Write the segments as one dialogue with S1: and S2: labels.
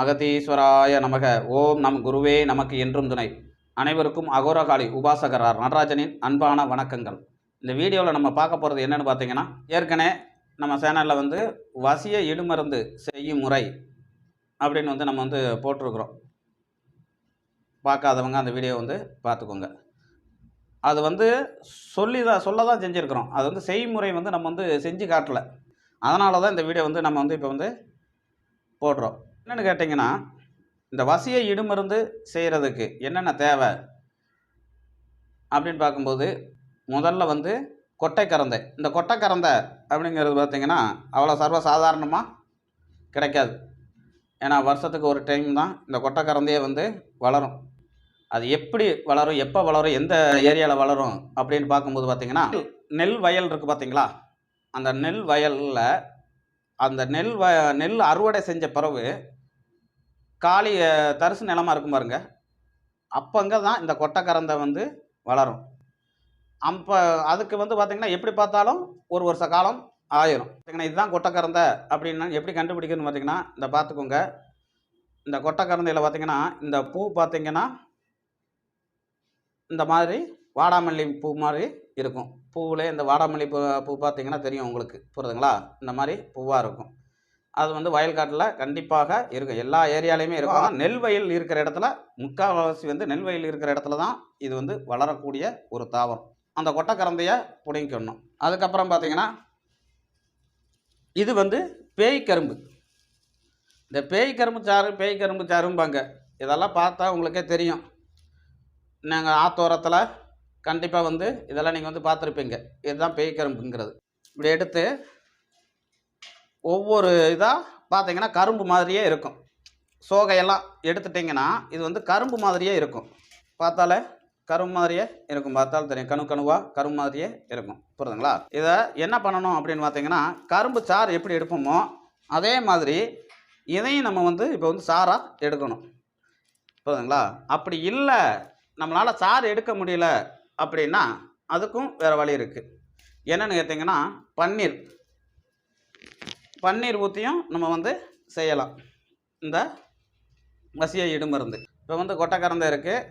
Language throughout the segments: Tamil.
S1: அகதீஸ்வராய நமக ஓம் நம் குருவே நமக்கு என்றும் துணை அனைவருக்கும் அகோரகாளி உபாசகரார் நடராஜனின் அன்பான வணக்கங்கள் இந்த வீடியோவில் நம்ம பார்க்க போகிறது என்னென்னு பார்த்தீங்கன்னா ஏற்கனவே நம்ம சேனலில் வந்து வசிய இடுமருந்து செய்யும் முறை அப்படின்னு வந்து நம்ம வந்து போட்டிருக்கிறோம் பார்க்காதவங்க அந்த வீடியோ வந்து பார்த்துக்கோங்க அது வந்து சொல்லி தான் சொல்ல தான் செஞ்சுருக்கிறோம் அது வந்து செய்முறை வந்து நம்ம வந்து செஞ்சு காட்டலை அதனால தான் இந்த வீடியோ வந்து நம்ம வந்து இப்போ வந்து போடுறோம் என்னென்னு கேட்டிங்கன்னா இந்த வசியை இடுமருந்து செய்கிறதுக்கு என்னென்ன தேவை அப்படின்னு பார்க்கும்போது முதல்ல வந்து கொட்டை கறந்தை இந்த கொட்டை அப்படிங்கிறது பார்த்திங்கன்னா அவ்வளோ சர்வசாதாரணமாக கிடைக்காது ஏன்னா வருஷத்துக்கு ஒரு டைம் தான் இந்த கொட்டை வந்து வளரும் அது எப்படி வளரும் எப்போ வளரும் எந்த ஏரியாவில் வளரும் அப்படின்னு பார்க்கும்போது பார்த்திங்கன்னா நெல் வயல் இருக்குது பார்த்திங்களா அந்த நெல் வயலில் அந்த நெல் வ நெல் அறுவடை செஞ்ச பிறகு காளி தரிசு நிலமாக இருக்கும் பாருங்க அப்போங்க தான் இந்த கொட்டைக்கரந்தை வந்து வளரும் அப்போ அதுக்கு வந்து பார்த்திங்கன்னா எப்படி பார்த்தாலும் ஒரு வருஷ காலம் ஆயிரும் பார்த்திங்கன்னா இதுதான் கொட்டைக்கரந்த அப்படின்னா எப்படி கண்டுபிடிக்கணும்னு பார்த்திங்கன்னா இந்த பார்த்துக்கோங்க இந்த கொட்டைக்கரந்தையில் பார்த்திங்கன்னா இந்த பூ பார்த்திங்கன்னா இந்த மாதிரி வாடாமல்லி பூ மாதிரி இருக்கும் பூவில் இந்த வாடாமல்லி பூ பூ பார்த்திங்கன்னா தெரியும் உங்களுக்கு புரியுதுங்களா இந்த மாதிரி பூவாக இருக்கும் அது வந்து வயல்காட்டில் கண்டிப்பாக இருக்கும் எல்லா ஏரியாலையுமே இருக்கும் நெல் வயல் இருக்கிற இடத்துல முக்கால்வாசி வந்து நெல் வயல் இருக்கிற இடத்துல தான் இது வந்து வளரக்கூடிய ஒரு தாவரம் அந்த கொட்டைக்கரந்தையை பிடிங்கிக்கணும் அதுக்கப்புறம் பார்த்தீங்கன்னா இது வந்து பேய் கரும்பு இந்த பேய் கரும்பு சாறு பேய் கரும்பு சாரும்பாங்க இதெல்லாம் பார்த்தா உங்களுக்கே தெரியும் நாங்கள் ஆத்தோரத்தில் கண்டிப்பாக வந்து இதெல்லாம் நீங்கள் வந்து பார்த்துருப்பீங்க இதுதான் பேய் கரும்புங்கிறது இப்படி எடுத்து ஒவ்வொரு இதாக பார்த்தீங்கன்னா கரும்பு மாதிரியே இருக்கும் சோகையெல்லாம் எடுத்துட்டிங்கன்னா இது வந்து கரும்பு மாதிரியே இருக்கும் பார்த்தாலே கரும்பு மாதிரியே இருக்கும் பார்த்தாலும் தெரியும் கணு கணுவாக கரும்பு மாதிரியே இருக்கும் புரியுதுங்களா இதை என்ன பண்ணணும் அப்படின்னு பார்த்தீங்கன்னா கரும்பு சாறு எப்படி எடுப்போமோ அதே மாதிரி இதையும் நம்ம வந்து இப்போ வந்து சாராக எடுக்கணும் புரியுதுங்களா அப்படி இல்லை நம்மளால் சாறு எடுக்க முடியல அப்படின்னா அதுக்கும் வேறு வழி இருக்குது என்னென்னு கேட்டிங்கன்னா பன்னீர் பன்னீர் ஊற்றியும் நம்ம வந்து செய்யலாம் இந்த வசிய இடுமருந்து இப்போ வந்து கொட்டைக்கரந்தை இருக்குது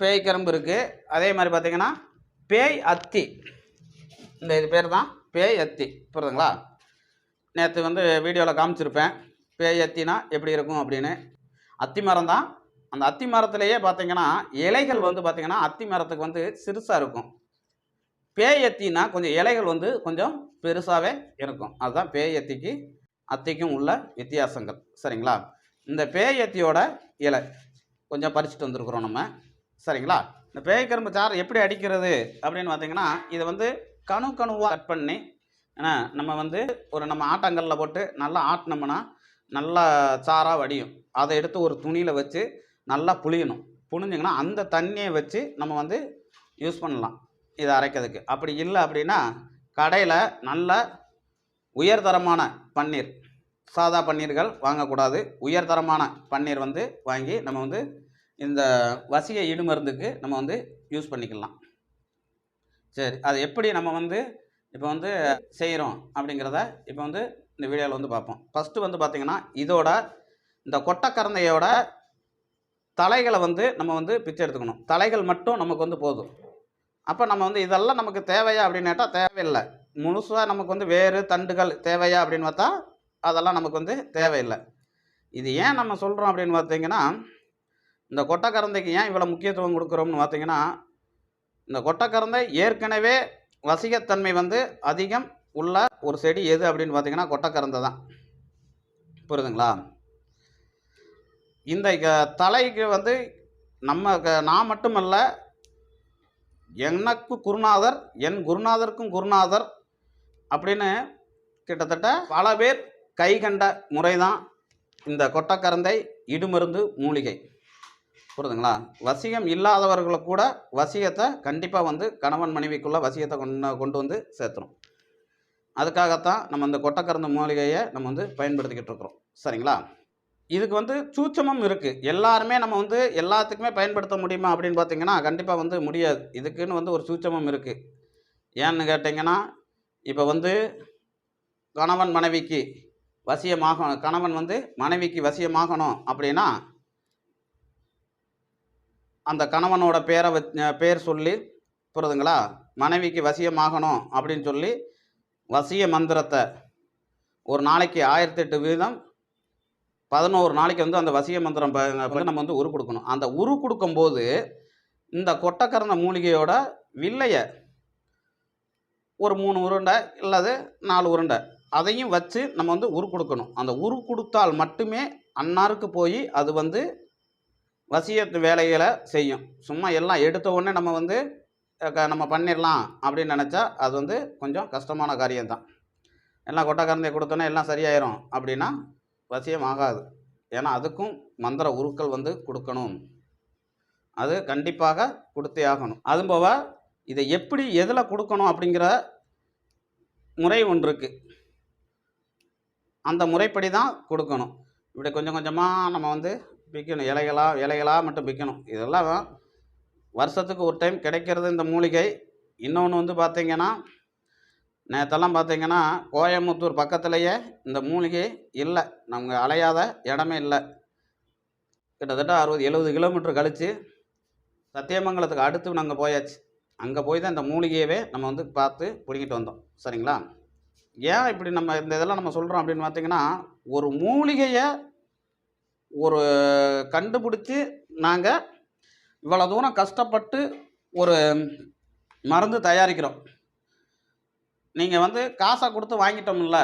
S1: பேய் கரும்பு இருக்குது அதே மாதிரி பார்த்திங்கன்னா பேய் அத்தி இந்த இது பேர் தான் பேய் அத்தி புரியுதுங்களா நேற்று வந்து வீடியோவில் காமிச்சிருப்பேன் பேய் அத்தினா எப்படி இருக்கும் அப்படின்னு அத்தி மரம் தான் அந்த அத்தி மரத்துலேயே பார்த்திங்கன்னா இலைகள் வந்து பார்த்திங்கன்னா அத்தி மரத்துக்கு வந்து சிறுசாக இருக்கும் பேய் கொஞ்சம் இலைகள் வந்து கொஞ்சம் பெருசாகவே இருக்கும் அதுதான் பேய் எத்திக்கு அத்திக்கும் உள்ள வித்தியாசங்கள் சரிங்களா இந்த பேய் இலை கொஞ்சம் பறிச்சுட்டு வந்திருக்கிறோம் நம்ம சரிங்களா இந்த பேய் கரும்பு சாறு எப்படி அடிக்கிறது அப்படின்னு பார்த்தீங்கன்னா இதை வந்து கணு கணுவாக கட் பண்ணி நம்ம வந்து ஒரு நம்ம ஆட்டங்கல்லில் போட்டு நல்லா ஆட்டினோம்னா நல்லா சாராக வடியும் அதை எடுத்து ஒரு துணியில் வச்சு நல்லா புளியணும் புழிஞ்சிங்கன்னா அந்த தண்ணியை வச்சு நம்ம வந்து யூஸ் பண்ணலாம் இதை அரைக்கிறதுக்கு அப்படி இல்லை அப்படின்னா கடையில் நல்ல உயர்தரமான பன்னீர் சாதா பன்னீர்கள் வாங்கக்கூடாது உயர்தரமான பன்னீர் வந்து வாங்கி நம்ம வந்து இந்த வசிய இடுமருந்துக்கு நம்ம வந்து யூஸ் பண்ணிக்கலாம் சரி அது எப்படி நம்ம வந்து இப்போ வந்து செய்கிறோம் அப்படிங்கிறத இப்போ வந்து இந்த வீடியோவில் வந்து பார்ப்போம் ஃபஸ்ட்டு வந்து பார்த்திங்கன்னா இதோட இந்த கொட்டைக்கரந்தையோட தலைகளை வந்து நம்ம வந்து பிச்சை எடுத்துக்கணும் தலைகள் மட்டும் நமக்கு வந்து போதும் அப்போ நம்ம வந்து இதெல்லாம் நமக்கு தேவையா அப்படின்னாட்டா தேவையில்லை முழுசாக நமக்கு வந்து வேறு தண்டுகள் தேவையா அப்படின்னு பார்த்தா அதெல்லாம் நமக்கு வந்து தேவையில்லை இது ஏன் நம்ம சொல்கிறோம் அப்படின்னு பார்த்தீங்கன்னா இந்த கொட்டைக்கரந்தைக்கு ஏன் இவ்வளோ முக்கியத்துவம் கொடுக்குறோம்னு பார்த்தீங்கன்னா இந்த கொட்டைக்கரந்தை ஏற்கனவே வசிகத்தன்மை வந்து அதிகம் உள்ள ஒரு செடி எது அப்படின்னு பார்த்தீங்கன்னா கொட்டைக்கரந்தை தான் புரியுதுங்களா இந்த தலைக்கு வந்து நம்ம நான் மட்டுமல்ல எனக்கு குருநாதர் என் குருநாதருக்கும் குருநாதர் அப்படின்னு கிட்டத்தட்ட பல பேர் கை கண்ட முறை தான் இந்த கொட்டக்கரந்தை இடுமருந்து மூலிகை புரிதுங்களா வசியம் இல்லாதவர்களை கூட வசியத்தை கண்டிப்பாக வந்து கணவன் மனைவிக்குள்ளே வசியத்தை கொண்டு கொண்டு வந்து சேர்த்துரும் அதுக்காகத்தான் நம்ம இந்த கொட்டக்கரந்த மூலிகையை நம்ம வந்து பயன்படுத்திக்கிட்டு இருக்கிறோம் சரிங்களா இதுக்கு வந்து சூச்சமும் இருக்குது எல்லாருமே நம்ம வந்து எல்லாத்துக்குமே பயன்படுத்த முடியுமா அப்படின்னு பார்த்தீங்கன்னா கண்டிப்பாக வந்து முடியாது இதுக்குன்னு வந்து ஒரு சூச்சமும் இருக்குது ஏன்னு கேட்டிங்கன்னா இப்போ வந்து கணவன் மனைவிக்கு வசியமாகணும் கணவன் வந்து மனைவிக்கு வசியமாகணும் அப்படின்னா அந்த கணவனோட பேரை வ பேர் சொல்லி புரியுதுங்களா மனைவிக்கு வசியமாகணும் அப்படின்னு சொல்லி வசிய மந்திரத்தை ஒரு நாளைக்கு ஆயிரத்தெட்டு வீதம் பதினோரு நாளைக்கு வந்து அந்த வசிய மந்திரம் நம்ம வந்து உரு கொடுக்கணும் அந்த உரு கொடுக்கும்போது இந்த கொட்டக்கரண மூலிகையோட வில்லையை ஒரு மூணு உருண்டை இல்லாது நாலு உருண்டை அதையும் வச்சு நம்ம வந்து உரு கொடுக்கணும் அந்த உரு கொடுத்தால் மட்டுமே அன்னாருக்கு போய் அது வந்து வசிய வேலைகளை செய்யும் சும்மா எல்லாம் எடுத்த உடனே நம்ம வந்து நம்ம பண்ணிடலாம் அப்படின்னு நினச்சா அது வந்து கொஞ்சம் கஷ்டமான காரியம்தான் எல்லாம் கொட்டை கொடுத்தோன்னே எல்லாம் சரியாயிரும் அப்படின்னா வசியமாகாது ஆகாது ஏன்னா அதுக்கும் மந்திர உருக்கள் வந்து கொடுக்கணும் அது கண்டிப்பாக கொடுத்தே ஆகணும் அதுபோக இதை எப்படி எதில் கொடுக்கணும் அப்படிங்கிற முறை ஒன்று இருக்குது அந்த முறைப்படி தான் கொடுக்கணும் இப்படி கொஞ்சம் கொஞ்சமாக நம்ம வந்து விற்கணும் இலைகளாக இலைகளாக மட்டும் விற்கணும் இதெல்லாம் வருஷத்துக்கு ஒரு டைம் கிடைக்கிறது இந்த மூலிகை இன்னொன்று வந்து பார்த்திங்கன்னா நேற்றெல்லாம் பார்த்தீங்கன்னா கோயம்புத்தூர் பக்கத்துலேயே இந்த மூலிகை இல்லை நம்ம அலையாத இடமே இல்லை கிட்டத்தட்ட அறுபது எழுபது கிலோமீட்டர் கழித்து சத்தியமங்கலத்துக்கு அடுத்து நாங்கள் போயாச்சு அங்கே போய் தான் இந்த மூலிகையவே நம்ம வந்து பார்த்து பிடிங்கிட்டு வந்தோம் சரிங்களா ஏன் இப்படி நம்ம இந்த இதெல்லாம் நம்ம சொல்கிறோம் அப்படின்னு பார்த்தீங்கன்னா ஒரு மூலிகையை ஒரு கண்டுபிடிச்சி நாங்கள் இவ்வளோ தூரம் கஷ்டப்பட்டு ஒரு மருந்து தயாரிக்கிறோம் நீங்கள் வந்து காசாக கொடுத்து வாங்கிட்டோம்ல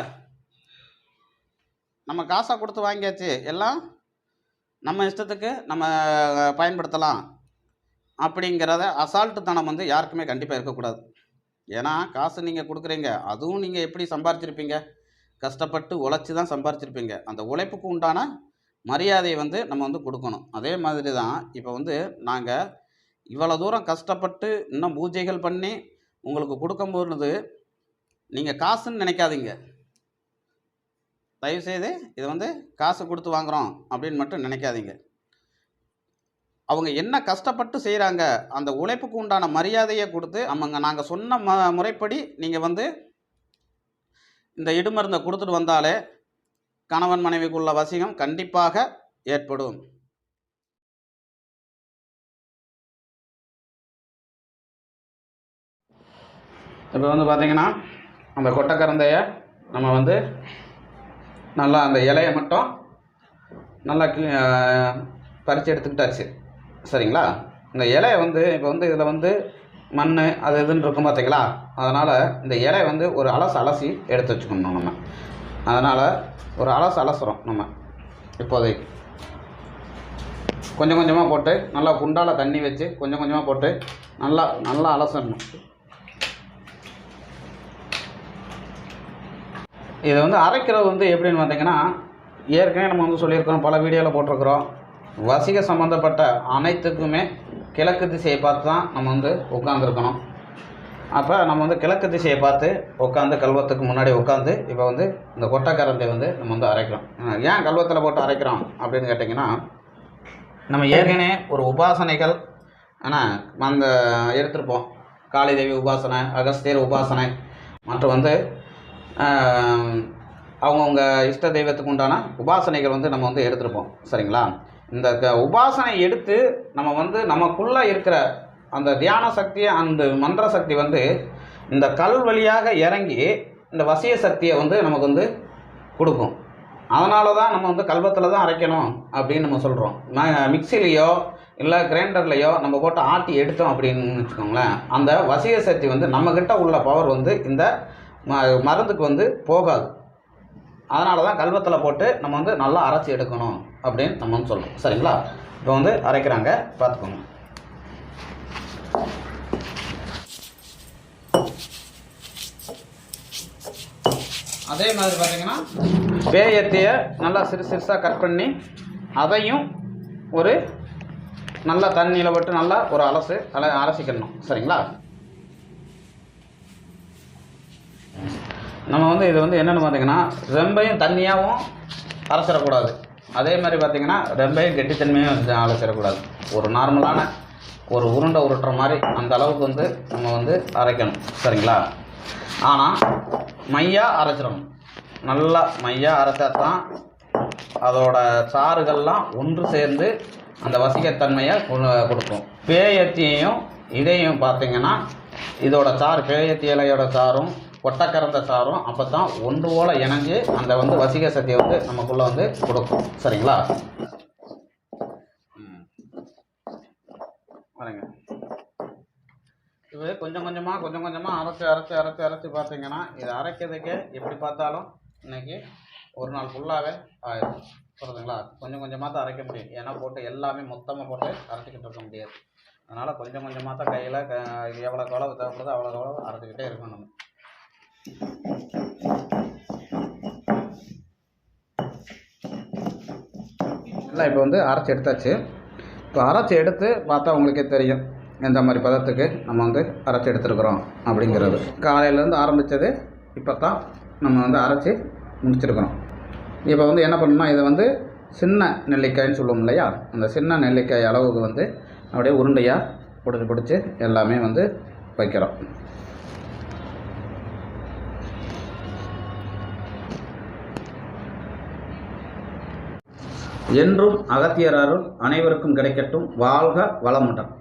S1: நம்ம காசாக கொடுத்து வாங்கியாச்சு எல்லாம் நம்ம இஷ்டத்துக்கு நம்ம பயன்படுத்தலாம் அப்படிங்கிறத அசால்ட்டு தனம் வந்து யாருக்குமே கண்டிப்பாக இருக்கக்கூடாது ஏன்னா காசு நீங்கள் கொடுக்குறீங்க அதுவும் நீங்கள் எப்படி சம்பாரிச்சிருப்பீங்க கஷ்டப்பட்டு உழைச்சி தான் சம்பாரிச்சிருப்பீங்க அந்த உழைப்புக்கு உண்டான மரியாதையை வந்து நம்ம வந்து கொடுக்கணும் அதே மாதிரி தான் இப்போ வந்து நாங்கள் இவ்வளோ தூரம் கஷ்டப்பட்டு இன்னும் பூஜைகள் பண்ணி உங்களுக்கு கொடுக்கும்பொழுது நீங்கள் காசுன்னு நினைக்காதீங்க தயவுசெய்து இது வந்து காசு கொடுத்து வாங்குகிறோம் அப்படின்னு மட்டும் நினைக்காதீங்க அவங்க என்ன கஷ்டப்பட்டு செய்கிறாங்க அந்த உழைப்புக்கு உண்டான மரியாதையை கொடுத்து அவங்க நாங்கள் சொன்ன ம முறைப்படி நீங்கள் வந்து இந்த இடுமருந்தை கொடுத்துட்டு வந்தாலே கணவன் மனைவிக்குள்ள வசியம் கண்டிப்பாக ஏற்படும் இப்போ வந்து பார்த்திங்கன்னா அந்த கொட்டைக்கரந்தையை நம்ம வந்து நல்லா அந்த இலையை மட்டும் நல்லா கி பறித்து எடுத்துக்கிட்டாச்சு சரிங்களா இந்த இலையை வந்து இப்போ வந்து இதில் வந்து மண் அது இதுன்னு இருக்கும் பார்த்தீங்களா அதனால் இந்த இலையை வந்து ஒரு அலசு அலசி எடுத்து வச்சுக்கணும் நம்ம அதனால் ஒரு அலசு அலசுகிறோம் நம்ம இப்போதைக்கு கொஞ்சம் கொஞ்சமாக போட்டு நல்லா குண்டால் தண்ணி வச்சு கொஞ்சம் கொஞ்சமாக போட்டு நல்லா நல்லா அலசணும் இதை வந்து அரைக்கிறது வந்து எப்படின்னு பார்த்தீங்கன்னா ஏற்கனவே நம்ம வந்து சொல்லியிருக்கிறோம் பல வீடியோவில் போட்டிருக்கிறோம் வசிக சம்மந்தப்பட்ட அனைத்துக்குமே கிழக்கு திசையை பார்த்து தான் நம்ம வந்து உட்காந்துருக்கணும் அப்போ நம்ம வந்து கிழக்கு திசையை பார்த்து உட்காந்து கல்வத்துக்கு முன்னாடி உட்காந்து இப்போ வந்து இந்த கொட்டைக்கரந்தை வந்து நம்ம வந்து அரைக்கிறோம் ஏன் கல்வத்தில் போட்டு அரைக்கிறோம் அப்படின்னு கேட்டிங்கன்னா நம்ம ஏற்கனவே ஒரு உபாசனைகள் ஆனால் அந்த எடுத்துருப்போம் காளிதேவி உபாசனை அகஸ்தியர் உபாசனை மற்றும் வந்து அவங்கவுங்க இஷ்ட தெய்வத்துக்கு உண்டான உபாசனைகள் வந்து நம்ம வந்து எடுத்துருப்போம் சரிங்களா இந்த உபாசனை எடுத்து நம்ம வந்து நமக்குள்ளே இருக்கிற அந்த தியான சக்தி அந்த மந்திர சக்தி வந்து இந்த கல் வழியாக இறங்கி இந்த வசிய சக்தியை வந்து நமக்கு வந்து கொடுக்கும் அதனால தான் நம்ம வந்து கல்வத்தில் தான் அரைக்கணும் அப்படின்னு நம்ம சொல்கிறோம் மிக்சிலேயோ இல்லை கிரைண்டர்லேயோ நம்ம போட்டு ஆட்டி எடுத்தோம் அப்படின்னு வச்சுக்கோங்களேன் அந்த வசிய சக்தி வந்து நம்மக்கிட்ட உள்ள பவர் வந்து இந்த ம மருந்துக்கு வந்து போகாது அதனால தான் கல்வத்தில் போட்டு நம்ம வந்து நல்லா அரைச்சி எடுக்கணும் அப்படின்னு நம்ம வந்து சொல்லணும் சரிங்களா இப்போ வந்து அரைக்கிறாங்க பார்த்துக்கோங்க அதே மாதிரி பார்த்தீங்கன்னா பேயத்தையை நல்லா சிறு சிறுசாக கட் பண்ணி அதையும் ஒரு நல்லா தண்ணியில் போட்டு நல்லா ஒரு அலசு அல அலசிக்கணும் சரிங்களா நம்ம வந்து இது வந்து என்னென்னு பார்த்தீங்கன்னா ரொம்பையும் தண்ணியாகவும் அலசிடக்கூடாது அதே மாதிரி பார்த்திங்கன்னா ரொம்பையும் கெட்டித்தன்மையும் அலசிடக்கூடாது ஒரு நார்மலான ஒரு உருண்டை உருட்டுற மாதிரி அந்த அளவுக்கு வந்து நம்ம வந்து அரைக்கணும் சரிங்களா ஆனால் மையாக அரைச்சிடணும் நல்லா மையாக அரைச்சா தான் அதோடய சாறுகள்லாம் ஒன்று சேர்ந்து அந்த வசிக்கத்தன்மையை கொடுக்கும் பேயத்தியையும் இதையும் பார்த்திங்கன்னா இதோட சாறு பேயத்தி இலையோட சாரும் கறந்த சாரும் அப்போ தான் ஒன்று போல் இணங்கி அந்த வந்து வசிக சக்தியை வந்து நமக்குள்ளே வந்து கொடுக்கும் சரிங்களா பாருங்க இது கொஞ்சம் கொஞ்சமாக கொஞ்சம் கொஞ்சமாக அரைச்சி அரைச்சி அரைச்சி அரைச்சி பார்த்தீங்கன்னா இது அரைக்கிறதுக்கு எப்படி பார்த்தாலும் இன்றைக்கி ஒரு நாள் ஃபுல்லாகவே ஆயிடும் சொல்கிறதுங்களா கொஞ்சம் கொஞ்சமாக தான் அரைக்க முடியும் ஏன்னா போட்டு எல்லாமே மொத்தமாக போட்டு அரைச்சிக்கிட்டு இருக்க முடியாது அதனால் கொஞ்சம் கொஞ்சமாக தான் கையில் எவ்வளோ எவ்வளோ தேவைப்படுதோ அவ்வளோக்கு அவ்வளோ அரைச்சிக்கிட்டே இருக்கணும் நம்ம எல்லாம் இப்போ வந்து அரைச்சி எடுத்தாச்சு இப்போ அரைச்சி எடுத்து பார்த்தா உங்களுக்கே தெரியும் எந்த மாதிரி பதத்துக்கு நம்ம வந்து அரைச்சி எடுத்துருக்குறோம் அப்படிங்கிறது காலையிலேருந்து ஆரம்பித்தது இப்போ தான் நம்ம வந்து அரைச்சி முடிச்சிருக்கிறோம் இப்போ வந்து என்ன பண்ணணும்னா இதை வந்து சின்ன நெல்லிக்காய்ன்னு சொல்லுவோம் இல்லையா அந்த சின்ன நெல்லிக்காய் அளவுக்கு வந்து அப்படியே உருண்டையாக பிடிச்சி பிடிச்சி எல்லாமே வந்து வைக்கிறோம் என்றும் அகத்தியர் அருள் அனைவருக்கும் கிடைக்கட்டும் வாழ்க வளமுடன்